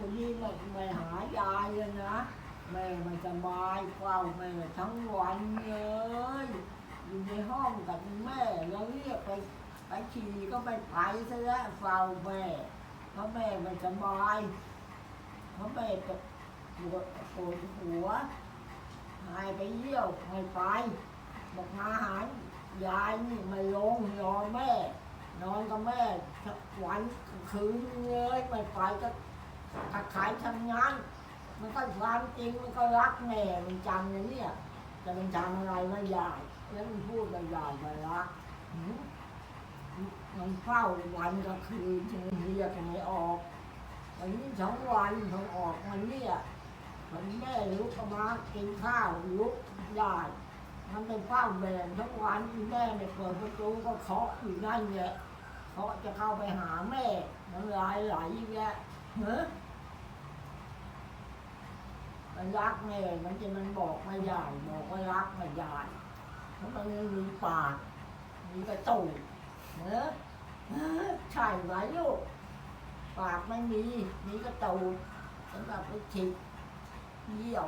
วันนี้ไม่ไม่หายายเลยนะ แม่ไม่สบายเฝ้าแม่ทั้งวันเลยอยู่ในห้องกับแม่แล้วเรียกไปไปขี่ก็ไม่ไปซะแล้วเฝ้าแม่เพราะแม่ไม่สบายเพราะแม่ปวดปวดหัวหายไปเยี่ยวไม่ไปบอกมาหายายนี่ไม่ลงรอนแม่ นอนกับแม่ทั้งวันคืนเลยไม่ไปก็ ถ้าขายทำงาน มันก็ความจริงมันก็รักแม่มันจำอย่างเนี่ยจะเป็นจำอะไรไม่ได้แล้วมันพูดไม่ได้ไม่รักมันเฝ้าวันก็คืนจึงเรียกไม่ออกวันนี้สองวันเขาออกมันเนี่ยวันแม่ลุกมากินข้าวลุกได้มันเป็นเฝ้าแม่ทั้งวันแม่ไม่เปิดประตูก็เคาะอยู่นั่นแหละเคาะจะเข้าไปหาแม่น้ำลายไหลแยะ เฮ้มันรักแม่มันจะมันบอกไม่ได้บอกว่ารักไม่ได้เพราะมันม่มีปากมีกระตูกเนอะเออใช่ไหมลูกปากไม่มีมีกระตูกสำหรับไปฉีดเยี่ยว